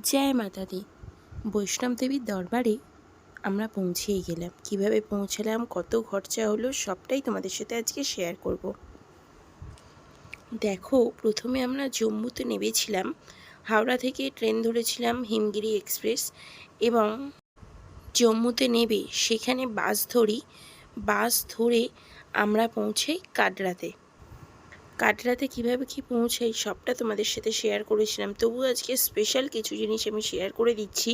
জয় মাতা দি বৈষ্ণব দেবীর দরবারে আমরা পৌঁছেই গেলাম। কীভাবে পৌঁছালাম, কত খরচা হলো, সবটাই তোমাদের সাথে আজকে শেয়ার করব। দেখো, প্রথমে আমরা জম্মুতে নেমেছিলাম। হাওড়া থেকে ট্রেন ধরেছিলাম হিমগিরি এক্সপ্রেস এবং জম্মুতে নেবে, সেখানে বাস ধরি। বাস ধরে আমরা পৌঁছাই কাটরাতে কাটরাতে কীভাবে কি পৌঁছাই সবটা তোমাদের সাথে শেয়ার করেছিলাম। তবু আজকে স্পেশাল কিছু জিনিস আমি শেয়ার করে দিচ্ছি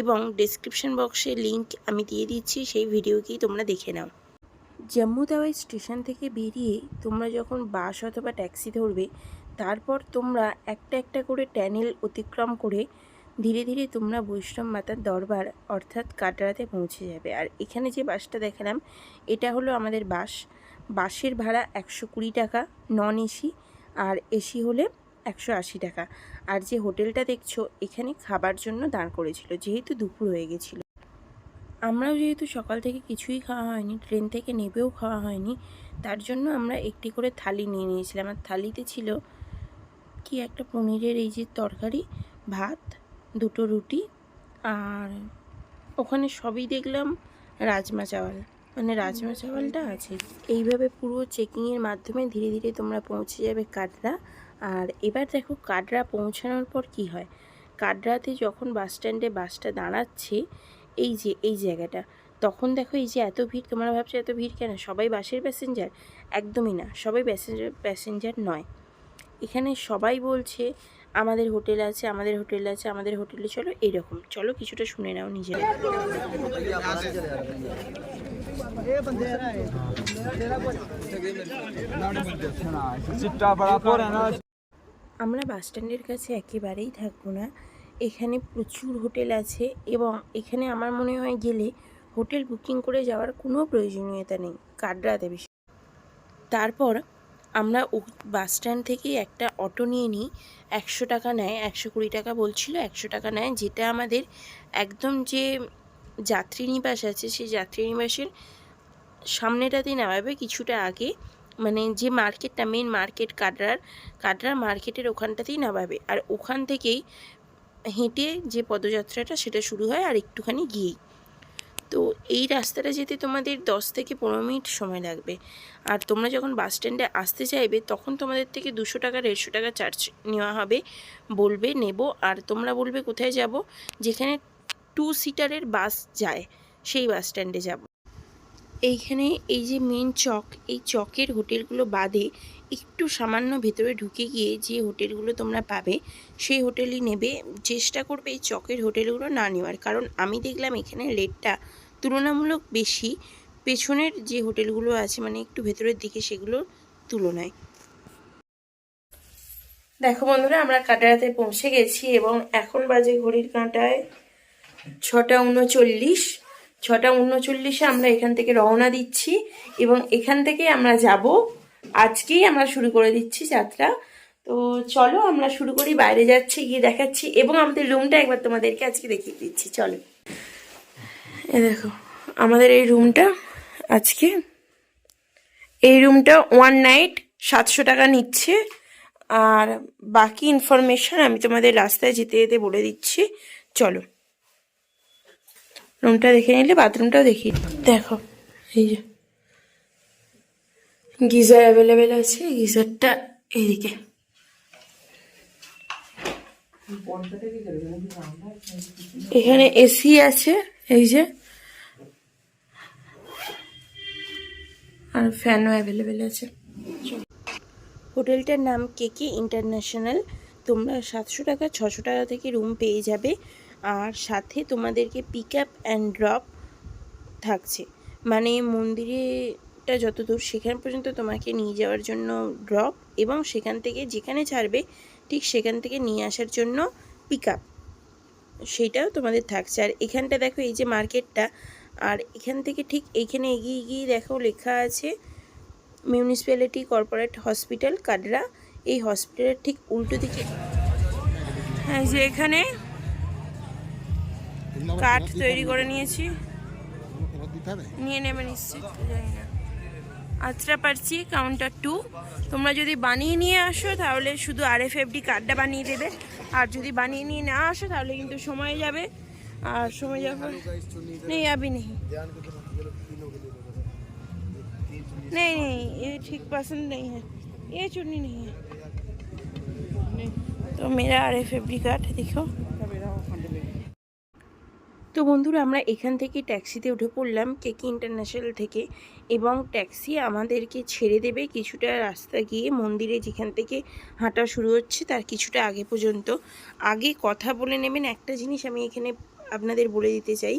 এবং ডেসক্রিপশন বক্সে লিংক আমি দিয়ে দিচ্ছি, সেই ভিডিওকেই তোমরা দেখে নাও। জম্মু তাওয়াই স্টেশন থেকে বেরিয়ে তোমরা যখন বাস অথবা ট্যাক্সি ধরবে, তারপর তোমরা একটা একটা করে ট্যানেল অতিক্রম করে ধীরে ধীরে তোমরা বৈষ্ণব মাতার দরবার অর্থাৎ কাটরাতে পৌঁছে যাবে। আর এখানে যে বাসটা দেখালাম, এটা হলো আমাদের বাস বাসের ভাড়া একশো কুড়ি টাকা, নন এসি, আর এসি হলে একশো আশি টাকা। আর যে হোটেলটা দেখছ, এখানে খাবার জন্য দাঁড় করেছিল, যেহেতু দুপুর হয়ে গেছিল। আমরাও যেহেতু সকাল থেকে কিছুই খাওয়া হয়নি, ট্রেন থেকে নেবেও খাওয়া হয়নি, তার জন্য আমরা একটি করে থালি নিয়ে নিয়েছিলাম। আর থালিতে ছিল কি একটা পনিরের এই যে তরকারি, ভাত, দুটো রুটি, আর ওখানে সবই দেখলাম রাজমা চাওয়াল। মানে রাজমা চাওয়ালটা আছে। এইভাবে পুরো চেকিংয়ের মাধ্যমে ধীরে ধীরে তোমরা পৌঁছে যাবে কাটরা। আর এবার দেখো কাটরা পৌঁছানোর পর কি হয়? কাটরাতে যখন বাস স্ট্যান্ডে বাসটা দাঁড়াচ্ছে, এই যে, এই জায়গাটা, তখন দেখো এই যে এত ভিড়, তোমরা ভাবছ এত ভিড় কেন? সবাই বাসের প্যাসেঞ্জার একদমই না, সবাই প্যাসেঞ্জার প্যাসেঞ্জার নয়। এখানে সবাই বলছে, আমাদের হোটেল আছে, আমাদের হোটেল আছে, আমাদের হোটেলে চলো। এরকম। চলো কিছুটা শুনে নাও নিজেরা। আমরা বাস স্ট্যান্ডের কাছে একেবারেই থাকব না। এখানে প্রচুর হোটেল আছে এবং এখানে আমার মনে হয় গেলে হোটেল বুকিং করে যাওয়ার কোনো প্রয়োজনীয়তা নেই কাটরাতে বেশি। তারপর আমরা বাস স্ট্যান্ড থেকে একটা অটো নিয়ে নিই, একশো টাকা নেয়, একশো কুড়ি টাকা বলছিল, একশো টাকা নেয়, যেটা আমাদের একদম যে যাত্রী নিবাস আছে, সেই যাত্রী নিবাসের সামনেটাতেই নামাবে কিছুটা আগে। মানে যে মার্কেটটা মেন মার্কেট কাটরার কাটরার মার্কেটের ওখানটাতেই নামাবে আর ওখান থেকেই হেঁটে যে পদযাত্রাটা, সেটা শুরু হয় আর একটুখানি গিয়েই। তো এই রাস্তাটা যেতে তোমাদের দশ থেকে পনেরো মিনিট সময় লাগবে। আর তোমরা যখন বাস স্ট্যান্ডে আসতে চাইবে, তখন তোমাদের থেকে দুশো টাকা, দেড়শো টাকা চার্জ নেওয়া হবে। বলবে, নেব। আর তোমরা বলবে, কোথায় যাব? যেখানে টু সিটারের বাস যায়, সেই বাস স্ট্যান্ডে যাব। এইখানে এই যে মেন চক, এই চকের হোটেলগুলো বাদে একটু সামান্য ভেতরে ঢুকে গিয়ে যে হোটেলগুলো তোমরা পাবে, সেই হোটেলই নেবে। চেষ্টা করবে এই চকের হোটেলগুলো না নেওয়ার। কারণ আমি দেখলাম এখানে রেটটা তুলনামূলক বেশি। পেছনের যে হোটেলগুলো আছে মানে একটু ভেতরের দিকে সেগুলোর তুলনায়। দেখো বন্ধুরা, আমরা কাটারাতে পৌঁছে গেছি এবং এখন বাজে ঘড়ির কাঁটায় ছটা উনচল্লিশ। ছটা উনচল্লিশে আমরা এখান থেকে রওনা দিচ্ছি এবং এখান থেকে আমরা যাব। আজকেই আমরা শুরু করে দিচ্ছি যাত্রা। তো চলো আমরা শুরু করি, বাইরে যাচ্ছি, গিয়ে দেখাচ্ছি এবং আমাদের রুমটা একবার তোমাদেরকে আজকে দেখিয়ে দিচ্ছি, চলো। এ দেখো, আমাদের এই রুমটা আজকে। এই রুমটা ওয়ান নাইট সাতশো টাকা নিচ্ছে। আর বাকি ইনফরমেশন আমি তোমাদের রাস্তায় যেতে যেতে বলে দিচ্ছি। চলো। রুমটা দেখে নিলে বাথরুমটাও দেখি দেখো, এই যে। গিজার অ্যাভেলেবেল আছে, গিজারটা এইদিকে এখানে এসি আছে, এই যে। আর ফ্যানও অ্যাভেলেবেল আছে। হোটেলটার নাম কেকে ইন্টারন্যাশনাল? তোমরা সাতশো টাকা, ছশো টাকা থেকে রুম পেয়ে যাবে। আর সাথে তোমাদেরকে পিক আপ অ্যান্ড ড্রপ থাকছে। মানে মন্দিরেটা যত দূর সেখান পর্যন্ত তোমাকে নিয়ে যাওয়ার জন্য ড্রপ এবং সেখান থেকে যেখানে ছাড়বে ঠিক সেখান থেকে নিয়ে আসার জন্য পিক আপ সেইটাও তোমাদের থাকছে। আর এখানটা দেখো এই যে মার্কেটটা, আর এখান থেকে ঠিক এইখানে এগিয়ে গিয়ে দেখো লেখা আছে মিউনিসিপ্যালিটি কর্পোরেট হসপিটাল কাডরা এই হসপিটালের ঠিক উল্টো দিকে এই যে এখানে কাঠ তৈরি করে নিয়েছি নিয়ে নেবে নিশ্চিত জানি না আত্রাপারচি কাউন্টার টু তোমরা যদি বানিয়ে নিয়ে আসো তাহলে শুধু আর এফ এফ ডি কার্ডটা বানিয়ে দেবে আর যদি বানিয়ে নিয়ে না আসো তাহলে কিন্তু সময় যাবে আর সময় যাবে নেই अभी नहीं नहीं नहीं ये ठीक पसंद नहीं है ये चुन्नी नहीं है तो मेरा R F F D card देखो তো বন্ধুরা, আমরা এখান থেকে ট্যাক্সিতে উঠে পড়লাম কেকি ইন্টারন্যাশনাল থেকে এবং ট্যাক্সি আমাদেরকে ছেড়ে দেবে কিছুটা রাস্তা গিয়ে মন্দিরে যেখান থেকে হাঁটা শুরু হচ্ছে তার কিছুটা আগে পর্যন্ত। আগে কথা বলে নেবেন, একটা জিনিস আমি এখানে আপনাদের বলে দিতে চাই।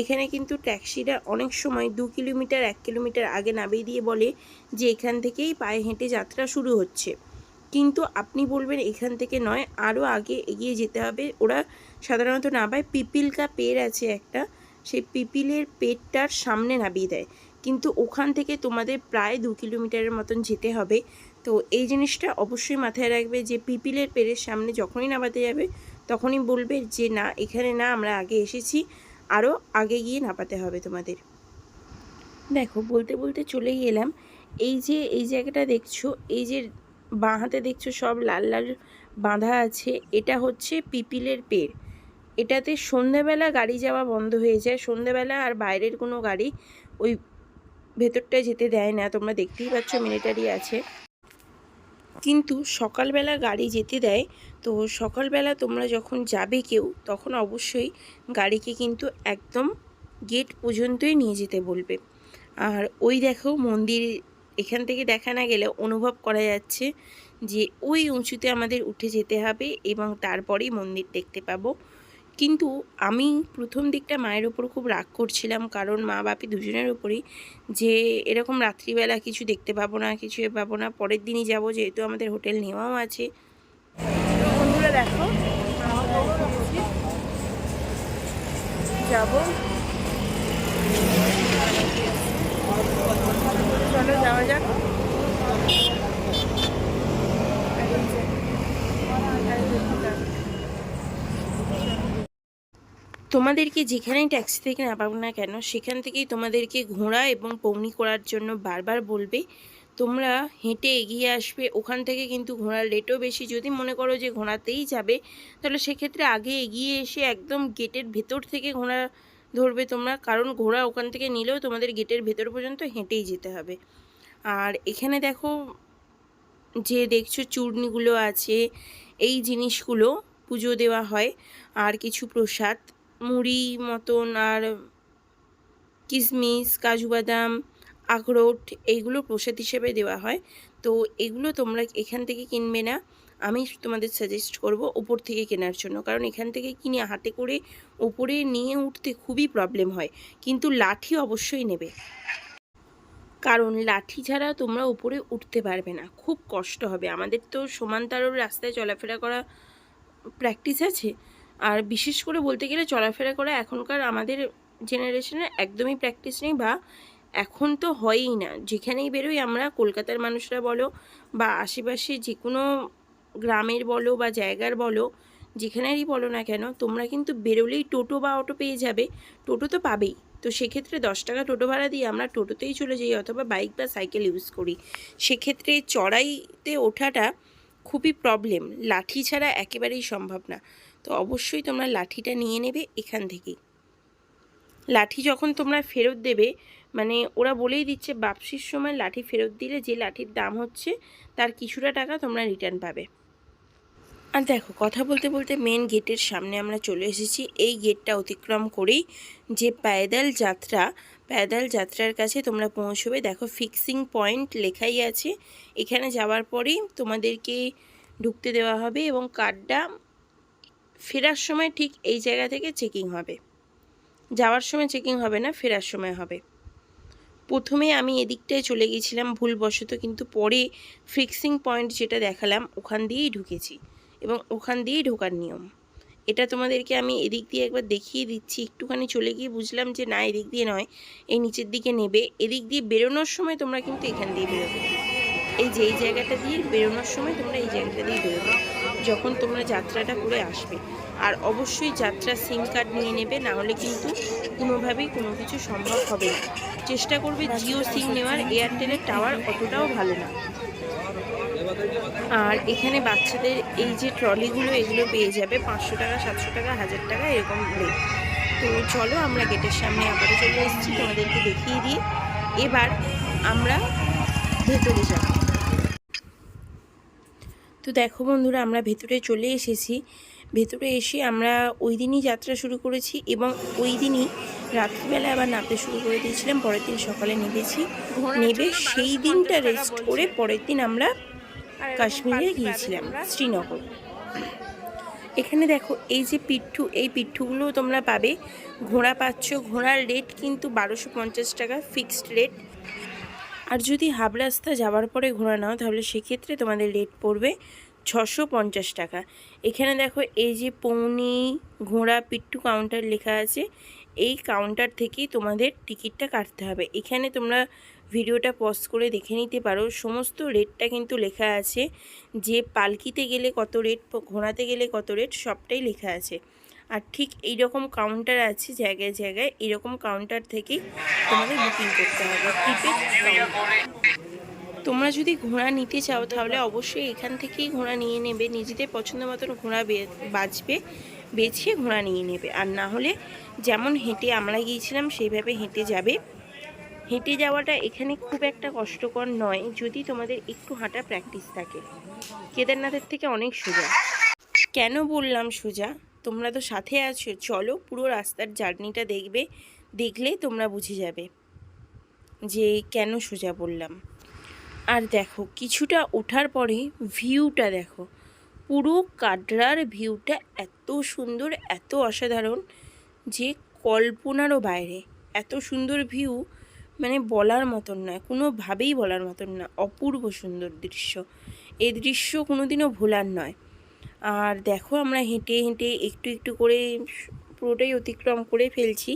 এখানে কিন্তু ট্যাক্সিরা অনেক সময় দু কিলোমিটার, এক কিলোমিটার আগে নামিয়ে দিয়ে বলে যে এখান থেকেই পায়ে হেঁটে যাত্রা শুরু হচ্ছে। কিন্তু আপনি বলবেন এখান থেকে নয়, আরও আগে এগিয়ে যেতে হবে। ওরা সাধারণত নামায় পিপিলকা পের আছে একটা, সেই পিপিলের পেটটার সামনে নামিয়ে দেয়। কিন্তু ওখান থেকে তোমাদের প্রায় দু কিলোমিটারের মতন যেতে হবে। তো এই জিনিসটা অবশ্যই মাথায় রাখবে যে পিপিলের পেরের সামনে যখনই নামাতে যাবে, তখনই বলবে যে না, এখানে না, আমরা আগে এসেছি। আরও আগে গিয়ে নামাতে হবে তোমাদের। দেখো, বলতে বলতে চলেই এলাম। এই যে, এই জায়গাটা দেখছ, এই যে বাঁ হাতে দেখছ সব লাল লাল বাঁধা আছে, এটা হচ্ছে পিপিলের পের। এটাতে সন্ধেবেলা গাড়ি যাওয়া বন্ধ হয়ে যায়। সন্ধেবেলা আর বাইরের কোনো গাড়ি ওই ভেতরটায় যেতে দেয় না। তোমরা দেখতেই পাচ্ছ মিলিটারি আছে। কিন্তু সকালবেলা গাড়ি যেতে দেয়। তো সকালবেলা তোমরা যখন যাবে কেউ, তখন অবশ্যই গাড়িকে কিন্তু একদম গেট পর্যন্তই নিয়ে যেতে বলবে। আর ওই দেখো মন্দির, এখান থেকে দেখা না গেলে অনুভব করা যাচ্ছে যে ওই উঁচুতে আমাদের উঠে যেতে হবে এবং তারপরেই মন্দির দেখতে পাবো। কিন্তু আমি প্রথম দিকটা মায়ের ওপর খুব রাগ করছিলাম, কারণ মা বাপি দুজনের ওপরই যে এরকম রাত্রিবেলা কিছু দেখতে পাবো না, কিছু পাবো না, পরের দিনই যাব যেহেতু আমাদের হোটেল নেওয়াও আছে। বন্ধুরা দেখো, যাব। চলো যাওয়া যাক। তোমাদেরকে যেখানেই ট্যাক্সি থেকে নামাবো না কেন, সেখান থেকেই তোমাদেরকে ঘোড়া এবং পৌনি করার জন্য বারবার বলবে। তোমরা হেঁটে এগিয়ে আসবে, ওখান থেকে কিন্তু ঘোড়ার রেটও বেশি। যদি মনে করো যে ঘোড়াতেই যাবে, তাহলে সেক্ষেত্রে আগে এগিয়ে এসে একদম গেটের ভেতর থেকে ঘোড়া ধরবে তোমরা। কারণ ঘোড়া ওখান থেকে নিলেও তোমাদের গেটের ভেতর পর্যন্ত হেঁটেই যেতে হবে। আর এখানে দেখো যে দেখছ চূর্ণিগুলো আছে, এই জিনিসগুলো পুজো দেওয়া হয়। আর কিছু প্রসাদ। মুড়ি মতন আর কিশমিশ কাজু বাদাম, আখরোট এইগুলো প্রসাদ হিসেবে দেওয়া হয়। তো এগুলো তোমরা এখান থেকে কিনবে না। আমি তোমাদের সাজেস্ট করব ওপর থেকে কেনার জন্য। কারণ এখান থেকে কিনে হাতে করে ওপরে নিয়ে উঠতে খুবই প্রবলেম হয়। কিন্তু লাঠি অবশ্যই নেবে। কারণ লাঠি ছাড়া তোমরা উপরে উঠতে পারবে না। খুব কষ্ট হবে। আমাদের তো সমান্তরাল রাস্তায় চলাফেরা করা প্র্যাকটিস আছে। আর বিশেষ করে বলতে গেলে চলাফেরা করা এখনকার আমাদের জেনারেশনে একদমই প্র্যাকটিস নেই বা এখন তো হয়ই না। যেখানেই বেরোই আমরা কলকাতার মানুষরা বলো বা আশেপাশে যে কোনো গ্রামের বলো বা জায়গার বলো, যেখানেরই বলো না কেন, তোমরা কিন্তু বেরোলেই টোটো বা অটো পেয়ে যাবে। টোটো তো পাবেই। তো সেক্ষেত্রে দশ টাকা টোটো ভাড়া দিয়ে আমরা টোটোতেই চলে যাই অথবা বাইক বা সাইকেল ইউজ করি। সেক্ষেত্রে চড়াইতে ওঠাটা খুবই প্রবলেম লাঠি ছাড়া একেবারেই সম্ভব না। তো অবশ্যই তোমরা লাঠিটা নিয়ে নেবে এখান থেকেই। লাঠি যখন তোমরা ফেরত দেবে মানে ওরা বলেই দিচ্ছে, বাপসির সময় লাঠি ফেরত দিলে যে লাঠির দাম হচ্ছে, তার কিছুটা টাকা তোমরা রিটার্ন পাবে। আর দেখো, কথা বলতে বলতে মেন গেটের সামনে আমরা চলে এসেছি। এই গেটটা অতিক্রম করেই যে পায়দাল যাত্রা পায়দাল যাত্রার কাছে তোমরা পৌঁছবে। দেখো ফিক্সিং পয়েন্ট লেখাই আছে। এখানে যাওয়ার পরেই তোমাদেরকে ঢুকতে দেওয়া হবে এবং কার্ডটা ফেরার সময় ঠিক এই জায়গা থেকে চেকিং হবে। যাওয়ার সময় চেকিং হবে না, ফেরার সময় হবে। প্রথমে আমি এদিকটায় চলে গিয়েছিলাম ভুলবশত, কিন্তু পরে ফিক্সিং পয়েন্ট যেটা দেখালাম ওখান দিয়েই ঢুকেছি এবং ওখান দিয়েই ঢোকার নিয়ম। এটা তোমাদেরকে আমি এদিক দিয়ে একবার দেখিয়ে দিচ্ছি। একটুখানি চলে গিয়ে বুঝলাম যে না, এদিক দিয়ে নয়, এই নিচের দিকে নেবে। এদিক দিয়ে বেরোনোর সময় তোমরা কিন্তু এখান দিয়ে বেরোবে। এই যে, এই জায়গাটা দিয়ে বেরোনোর সময় তোমরা এই জায়গাটা দিয়ে বেরোবে, যখন তোমরা যাত্রাটা করে আসবে। আর অবশ্যই যাত্রা সিম কার্ড নিয়ে নেবে, না হলে কিন্তু কোনোভাবেই কোনো কিছু সম্ভব হবে না। চেষ্টা করবে জিও সিম নেওয়ার, এয়ারটেলের টাওয়ার অতটাও ভালো না। আর এখানে বাচ্চাদের এই যে ট্রলিগুলো এগুলো পেয়ে যাবে পাঁচশো টাকা সাতশো টাকা হাজার টাকা এরকম রেট। তো চলো আমরা গেটের সামনে আবারও চলে এসেছি তোমাদেরকে দেখিয়ে দিই। এবার আমরা ভেতরে যাব। তো দেখো বন্ধুরা আমরা ভেতরে চলে এসেছি। ভেতরে এসে আমরা ওই দিনই যাত্রা শুরু করেছি এবং ওই দিনই রাত্রিবেলা আবার নামতে শুরু করে দিয়েছিলাম। পরের দিন সকালে নেমেছি। নেবে সেই দিনটা রেস্ট করে পরের দিন আমরা কাশ্মীরে গিয়েছিলাম শ্রীনগর। এখানে দেখো এই যে পিঠু এই পিঠুগুলো তোমরা পাবে। ঘোড়া পাচ্ছ ঘোড়ার রেট কিন্তু বারোশো পঞ্চাশ টাকা ফিক্সড রেট আর যদি হাব রাস্তা যাওয়ার পরে ঘোড়া নাও তাহলে সেক্ষেত্রে তোমাদের রেট পড়বে ছশো পঞ্চাশ টাকা। এখানে দেখো এই যে পৌনি ঘোড়া পিট্টু কাউন্টার লেখা আছে। এই কাউন্টার থেকেই তোমাদের টিকিটটা কাটতে হবে। এখানে তোমরা ভিডিওটা পজ করে দেখে নিতে পারো। সমস্ত রেটটা কিন্তু লেখা আছে। যে পালকিতে গেলে কত রেট ঘোড়াতে গেলে কত রেট সবটাই লেখা আছে। আর ঠিক এই রকম কাউন্টার আছে জায়গায় জায়গায়, এরকম কাউন্টার থেকেই তোমাদের বুকিং করতে হবে। তোমরা যদি ঘোড়া নিতে চাও, তাহলে অবশ্যই এখান থেকেই ঘোড়া নিয়ে নেবে। নিজেদের পছন্দ মতন ঘোড়া বে- বাছবে বেছে ঘোড়া নিয়ে নেবে। আর না হলে যেমন হেঁটে আমরা গিয়েছিলাম, সেইভাবে হেঁটে যাবে। হেঁটে যাওয়াটা এখানে খুব একটা কষ্টকর নয়, যদি তোমাদের একটু হাঁটা প্র্যাকটিস থাকে। কেদারনাথের থেকে অনেক সোজা। কেন বললাম সোজা? তোমরা তো সাথে আছো। চলো পুরো রাস্তার জার্নিটা দেখবে, দেখলে তোমরা বুঝে যাবে যে কেন সোজা বললাম। আর দেখো, কিছুটা ওঠার পরে ভিউটা দেখো। পুরো কাটরার ভিউটা এত সুন্দর, এত অসাধারণ যে কল্পনারও বাইরে। এত সুন্দর ভিউ মানে বলার মতন নয়, কোনোভাবেই বলার মতন না, অপূর্ব সুন্দর দৃশ্য। এই দৃশ্য কোনোদিনও ভোলার নয়। আর দেখো আমরা হেঁটে হেঁটে একটু একটু করে পুরোটাই অতিক্রম করে ফেলছি।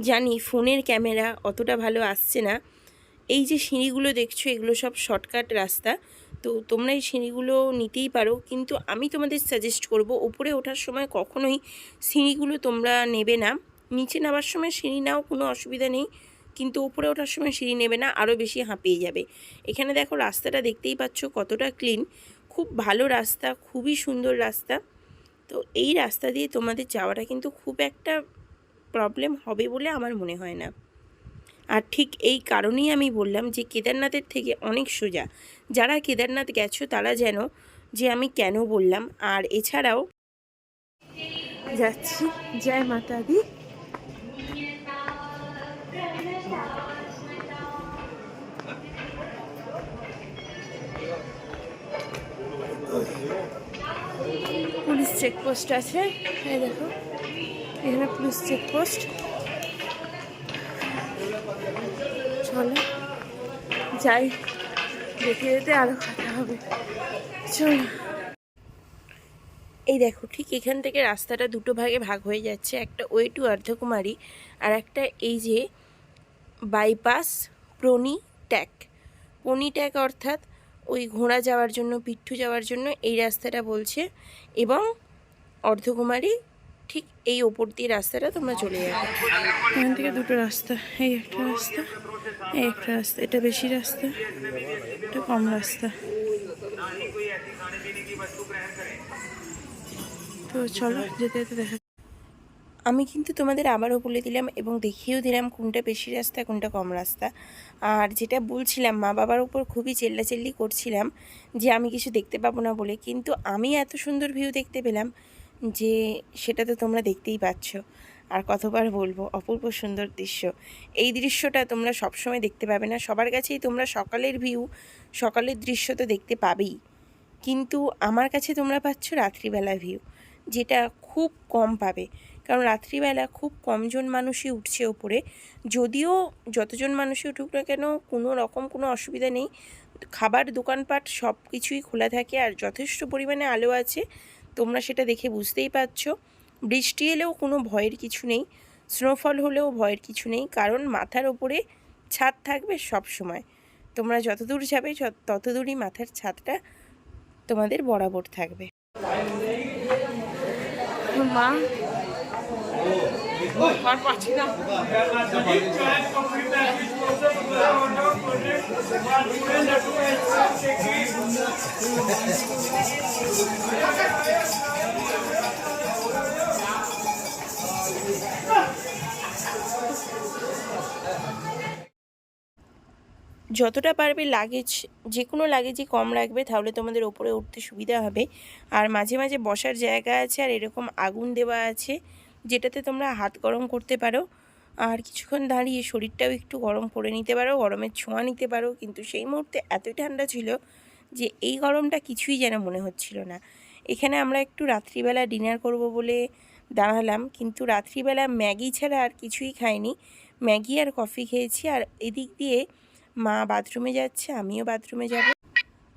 জানি ফোনের ক্যামেরা অতটা ভালো আসছে না। এই যে সিঁড়িগুলো দেখছ, এগুলো সব শর্টকাট রাস্তা। তো তোমরা এই সিঁড়িগুলো নিতেই পারো। কিন্তু আমি তোমাদের সাজেস্ট করব, ওপরে ওঠার সময় কখনোই সিঁড়িগুলো তোমরা নেবে না। নিচে নামার সময় সিঁড়ি নাও, কোনো অসুবিধা নেই। কিন্তু উপরে ওঠার সময় সিঁড়ি নেবে না আরও বেশি হাঁপিয়ে যাবে। এখানে দেখো রাস্তাটা দেখতেই পাচ্ছ কতটা ক্লিন খুব ভালো রাস্তা, খুবই সুন্দর রাস্তা। তো এই রাস্তা দিয়ে তোমাদের যাওয়াটা কিন্তু খুব একটা প্রবলেম হবে বলে আমার মনে হয় না। আর ঠিক এই কারণেই আমি বললাম যে কেদারনাথের থেকে অনেক সোজা। যারা কেদারনাথ গেছো তারা যেন যে আমি কেন বললাম। আর এছাড়াও যাচ্ছি। জয় মাতা দি চেকপোস্ট আছে। এই দেখো, এখানে পুলিশ চেকপোস্ট চলো, যাই যেতে যেতে আরও কথা হবে। চলো। এই দেখো, ঠিক এখান থেকে রাস্তাটা দুটো ভাগে ভাগ হয়ে যাচ্ছে, একটা ওয়ে টু অর্ধকুমারী আর একটা এই যে বাইপাস প্রনি ট্যাক। পনি ট্যাক অর্থাৎ ওই ঘোড়া যাওয়ার জন্য পিঠু যাওয়ার জন্য এই রাস্তাটা বলছে এবং অর্ধকুমারী ঠিক এই ওপর দিয়ে রাস্তাটা তোমরা চলে যাবে। এখান থেকে দুটো রাস্তা এই একটা রাস্তা এই একটা রাস্তা এটা বেশি রাস্তা এটা কম রাস্তা। তো চলো যেতে যেতে দেখা আমি কিন্তু তোমাদের আবারও বলে দিলাম এবং দেখিয়েও দিলাম কোনটা বেশি রাস্তা কোনটা কম রাস্তা। আর যেটা বলছিলাম মা বাবার উপর খুবই চেল্লাচেল্লি করছিলাম যে আমি কিছু দেখতে পাবো না বলে কিন্তু আমি এত সুন্দর ভিউ দেখতে পেলাম যে সেটা তো তোমরা দেখতেই পাচ্ছ। আর কতবার বলব, অপূর্ব সুন্দর দৃশ্য। এই দৃশ্যটা তোমরা সবসময় দেখতে পাবে না। সবার কাছেই তোমরা সকালের ভিউ সকালের দৃশ্য তো দেখতে পাবেই। কিন্তু আমার কাছে তোমরা পাচ্ছ রাত্রিবেলা ভিউ যেটা খুব কম পাবে। কারণ রাত্রিবেলা খুব কমজন মানুষই উঠছে ওপরে। যদিও যতজন মানুষই উঠুক না কেন, কোনো রকম কোনো অসুবিধা নেই। খাবার, দোকানপাট সব কিছুই খোলা থাকে আর যথেষ্ট পরিমাণে আলো আছে। তোমরা সেটা দেখে বুঝতেই পারছ। বৃষ্টি এলেও কোনো ভয়ের কিছু নেই স্নোফল হলেও ভয়ের কিছু নেই, কারণ মাথার ওপরে ছাদ থাকবে সব সময়। তোমরা যতদূর যাবে ততদূরই তত দূরই মাথার ছাদটা তোমাদের বরাবর থাকবে। মা যতটা পারবে লাগেজ যে কোনো লাগেজই কম রাখবে, তাহলে তোমাদের ওপরে উঠতে সুবিধা হবে। আর মাঝে মাঝে বসার জায়গা আছে, আর এরকম আগুন দেওয়া আছে। যেটাতে তোমরা হাত গরম করতে পারো, আর কিছুক্ষণ দাঁড়িয়ে শরীরটাও একটু গরম করে নিতে পারো, গরমের ছোঁয়া নিতে পারো। কিন্তু সেই মুহূর্তে এতই ঠান্ডা ছিল যে এই গরমটা কিছুই যেন মনে হচ্ছিল না। এখানে আমরা একটু রাত্রিবেলা ডিনার করব বলে দাঁড়ালাম, কিন্তু রাত্রিবেলা ম্যাগি ছাড়া আর কিছুই খাইনি। ম্যাগি আর কফি খেয়েছি, আর এদিক দিয়ে মা বাথরুমে যাচ্ছে, আমিও বাথরুমে যাব।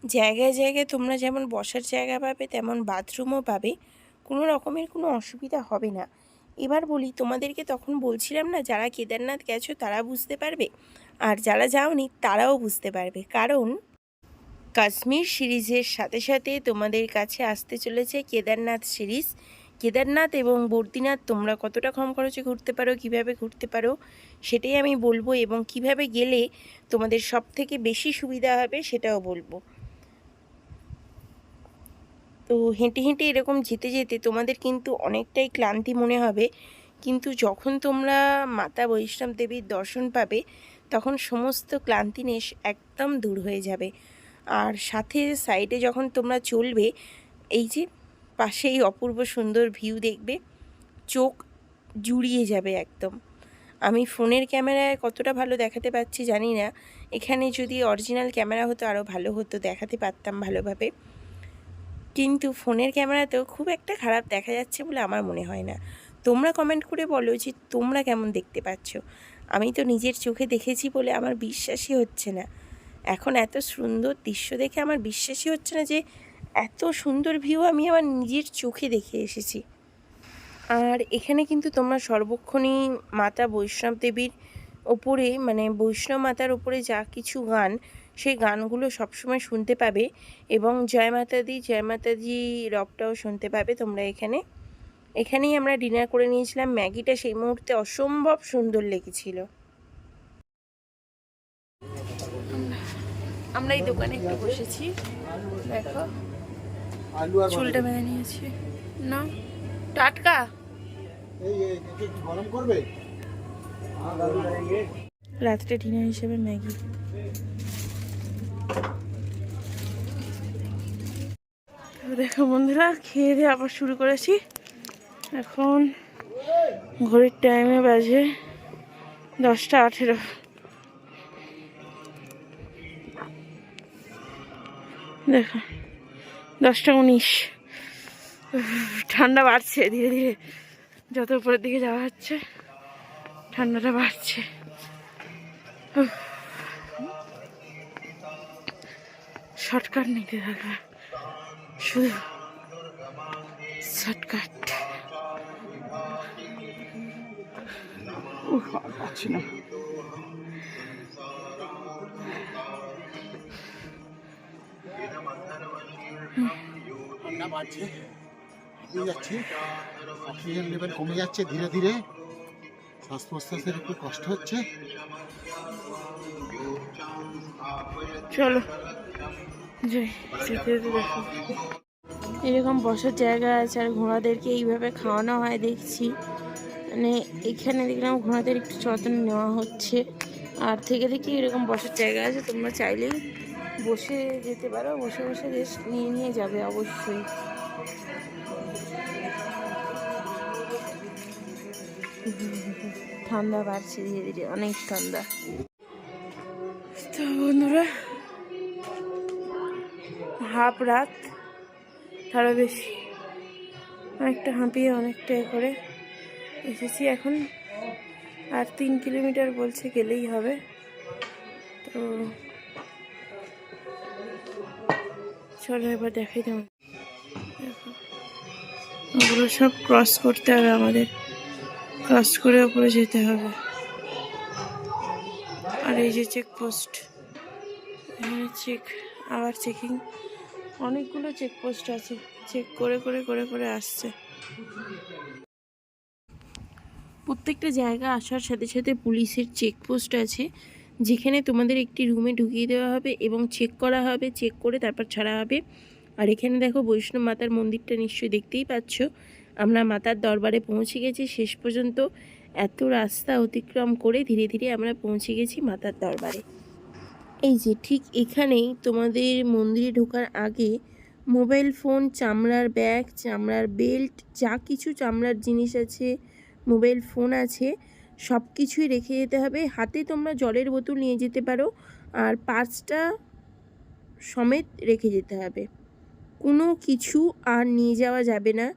জায়গায় জায়গায় তোমরা যেমন বসার জায়গা পাবে, তেমন বাথরুমও পাবে। কোনো রকমের কোনো অসুবিধা হবে না। এবার বলি, তোমাদেরকে তখন বলছিলাম না, যারা কেদারনাথ গেছো তারা বুঝতে পারবে, আর যারা যাওনি তারাও বুঝতে পারবে। কারণ কাশ্মীর সিরিজের সাথে সাথে তোমাদের কাছে আসতে চলেছে কেদারনাথ সিরিজ। কেদারনাথ এবং বদ্রীনাথ তোমরা কতটা কম খরচে ঘুরতে পারো, কীভাবে ঘুরতে পারো, সেটাই আমি বলব এবং কীভাবে গেলে তোমাদের সব থেকে বেশি সুবিধা হবে সেটাও বলব। তো হেঁটে হেঁটে এরকম যেতে যেতে তোমাদের কিন্তু অনেকটাই ক্লান্তি মনে হবে। কিন্তু যখন তোমরা মাতা বৈষ্ণব দেবীর দর্শন পাবে, তখন সমস্ত ক্লান্তি নেশ একদম দূর হয়ে যাবে। আর সাথে সাইডে যখন তোমরা চলবে, এই যে পাশেই অপূর্ব সুন্দর ভিউ দেখবে, চোখ জুড়িয়ে যাবে একদম। আমি ফোনের ক্যামেরায় কতটা ভালো দেখাতে পাচ্ছি জানি না। এখানে যদি অরিজিনাল ক্যামেরা হতো আরও ভালো হতো, দেখাতে পারতাম ভালোভাবে। কিন্তু ফোনের ক্যামেরাতেও খুব একটা খারাপ দেখা যাচ্ছে বলে আমার মনে হয় না। তোমরা কমেন্ট করে বলো যে তোমরা কেমন দেখতে পাচ্ছ। আমি তো নিজের চোখে দেখেছি বলে আমার বিশ্বাসই হচ্ছে না। এখন এত সুন্দর দৃশ্য দেখে আমার বিশ্বাসই হচ্ছে না যে এত সুন্দর ভিউ আমি আমার নিজের চোখে দেখে এসেছি। আর এখানে কিন্তু তোমরা সর্বক্ষণই মাতা বৈষ্ণব দেবীর ওপরে মানে বৈষ্ণব মাতার ওপরে যা কিছু গান সেই গানগুলো সবসময় শুনতে পাবে এবং জয় মাতা দি জয় মাতা দি রবটাও শুনতে পাবে তোমরা এখানে। এখানেই আমরা ডিনার করে নিয়েছিলাম। ম্যাগিটা সেই মুহূর্তে অসম্ভব সুন্দর লেগেছিল। আমরা এই দোকানে একটু বসেছি। দেখো চুলটা বেঁধে নিয়েছি। না টাটকা। গরম করবে? রাত্রে ডিনার হিসেবে ম্যাগি। দেখো বন্ধুরা, খেয়ে দিয়ে আবার শুরু করেছি। এখন ঘড়ির টাইমে বাজে দশটা আঠেরো। দেখো, দশটা উনিশ। ঠান্ডা বাড়ছে ধীরে ধীরে। যত উপরের দিকে যাওয়া হচ্ছে, ঠান্ডাটা বাড়ছে। শর্টকাট নিতে থাকবে শুধু শর্টকাট। পাচ্ছি না। যাচ্ছি অক্সিজেন লেভেল কমে যাচ্ছে ধীরে ধীরে। শ্বাস প্রশ্বাসের একটু কষ্ট হচ্ছে। চলো। এরকম বসার জায়গা আছে আর ঘোড়াদেরকে এইভাবে খাওয়ানো হয় দেখছি। মানে এখানে দেখলাম ঘোড়াদের একটু যত্ন নেওয়া হচ্ছে। আর থেকে থেকে এরকম বসার জায়গা আছে, তোমরা চাইলেই বসে যেতে পারো, বসে বসে রেস্ট নিয়ে নিয়ে যাবে অবশ্যই। ঠান্ডা বাড়ছে ধীরে ধীরে, অনেক ঠান্ডা। হাফ রাত। তারও বেশি। অনেকটা হাঁপিয়ে অনেকটা এ করে এসেছি এখন। আর তিন কিলোমিটার বলছে গেলেই হবে। তো চলো এবার দেখাই তোমার ওগুলো সব ক্রস করতে হবে আমাদের। ক্রস করে ওপরে যেতে হবে। আর এই যে চেকপোস্ট চেক আবার চেকিং অনেকগুলো চেকপোস্ট আছে। চেক করে করে করে করে আসছে। প্রত্যেকটা জায়গা আসার সাথে সাথে পুলিশের চেকপোস্ট আছে, যেখানে তোমাদের একটি রুমে ঢুকিয়ে দেওয়া হবে এবং চেক করা হবে চেক করে তারপর ছাড়া হবে। আর এখানে দেখো বৈষ্ণব মাতার মন্দিরটা নিশ্চয়ই দেখতেই পাচ্ছ। আমরা মাতার দরবারে পৌঁছে গেছি, শেষ পর্যন্ত এত রাস্তা অতিক্রম করে ধীরে ধীরে আমরা পৌঁছে গেছি মাতার দরবারে। এই যে ঠিক এখানেই তোমাদের মন্দিরে ঢোকার আগে মোবাইল ফোন, চামড়ার ব্যাগ, চামড়ার বেল্ট, যা কিছু চামড়ার জিনিস আছে, মোবাইল ফোন আছে সব কিছুই রেখে যেতে হবে। হাতে তোমরা জলের বোতল নিয়ে যেতে পারো আর পার্সটা সমেত রেখে যেতে হবে। কোনো কিছু আর নিয়ে যাওয়া যাবে না।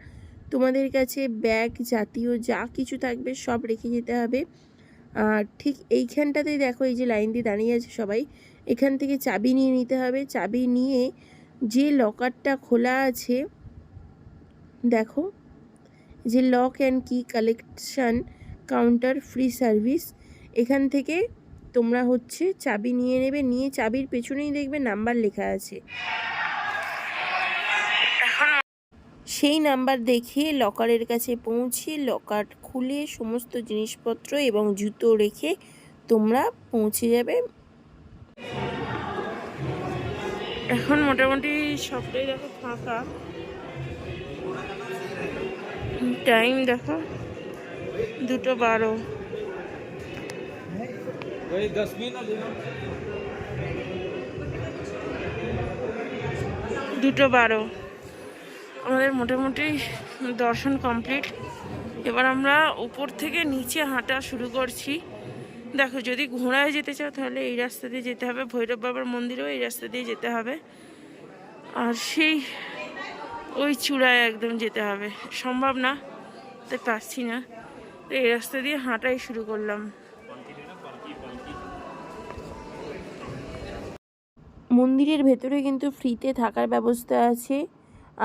তোমাদের কাছে ব্যাগ, জাতীয় যা কিছু থাকবে সব রেখে যেতে হবে। আর ঠিক এইখানটাতেই দেখো এই যে লাইন দিয়ে দাঁড়িয়ে আছে সবাই। এখান থেকে চাবি নিয়ে নিতে হবে। চাবি নিয়ে যে লকারটা খোলা আছে, দেখো, যে lock and key collection counter, free service, এখান থেকে তোমরা হচ্ছে চাবি নিয়ে নেবে। নিয়ে চাবির পেছনেই দেখবে নাম্বার লেখা আছে। সেই নাম্বার দেখে লকারের কাছে পৌঁছে লকার খুলে সমস্ত জিনিসপত্র এবং জুতো রেখে তোমরা পৌঁছে যাবে। এখন মোটামুটি সবটাই দেখো ফাঁকা। টাইম দেখো দুটো বারো। দুটো বারো। আমাদের মোটামুটি দর্শন কমপ্লিট এবার আমরা উপর থেকে নিচে হাঁটা শুরু করছি। দেখো, যদি ঘোড়ায় যেতে চাও তাহলে এই রাস্তা দিয়ে যেতে হবে। ভৈরব বাবার মন্দিরেও এই রাস্তা দিয়ে যেতে হবে। আর সেই ওই চূড়ায় একদম যেতে হবে। সম্ভব না, তাই পারছি না। তো এই রাস্তা দিয়ে হাঁটাই শুরু করলাম। মন্দিরের ভেতরে কিন্তু ফ্রিতে থাকার ব্যবস্থা আছে।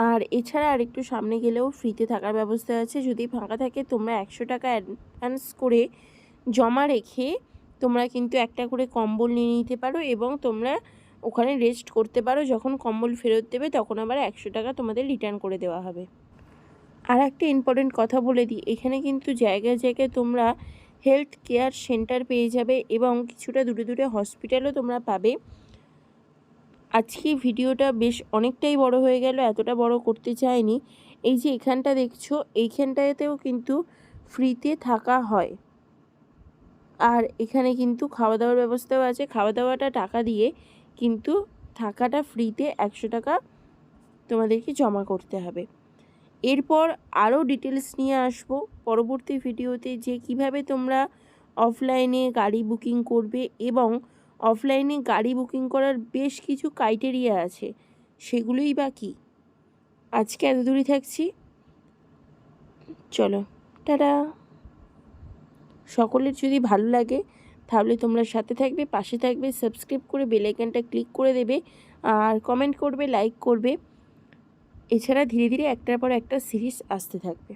আর এছাড়া আর একটু সামনে গেলেও ফ্রিতে থাকার ব্যবস্থা আছে। যদি ফাঁকা থাকে তোমরা একশো টাকা অ্যাডভান্স করে জমা রেখে তোমরা কিন্তু একটা করে কম্বল নিয়ে নিতে পারো এবং তোমরা ওখানে রেস্ট করতে পারো। যখন কম্বল ফেরত দেবে তখন আবার একশো টাকা তোমাদের রিটার্ন করে দেওয়া হবে। আর একটা ইম্পর্টেন্ট কথা বলে দিই, এখানে কিন্তু জায়গায় জায়গায় তোমরা হেলথ কেয়ার সেন্টার পেয়ে যাবে এবং কিছুটা দূরে দূরে হসপিটালও তোমরা পাবে। আজকে ভিডিওটা বেশ অনেকটাই বড় হয়ে গেল, এতটা বড় করতে চাইনি। এই যে এখানটা দেখছ, এইখানটাতেও কিন্তু ফ্রিতে থাকা হয়। আর এখানে কিন্তু খাওয়া দাওয়ার ব্যবস্থাও আছে। খাওয়া দাওয়াটা টাকা দিয়ে কিন্তু থাকাটা ফ্রিতে একশো টাকা তোমাদেরকে জমা করতে হবে। এরপর আরও ডিটেলস নিয়ে আসব। পরবর্তী ভিডিওতে যে কীভাবে তোমরা অফলাইনে গাড়ি বুকিং করবে এবং অফলাইনে গাড়ি বুকিং করার বেশ কিছু ক্রাইটেরিয়া আছে। সেগুলোই বা কী? আজকে এত দূরই থাকছি। চলো, টাটা! সকলের যদি ভালো লাগে, তাহলে তোমরা সাথে থাকবে, পাশে থাকবে সাবস্ক্রাইব করে বেলাইকানটা ক্লিক করে দেবে, আর কমেন্ট করবে লাইক করবে। এছাড়া ধীরে ধীরে একটার পর একটা সিরিজ আসতে থাকবে।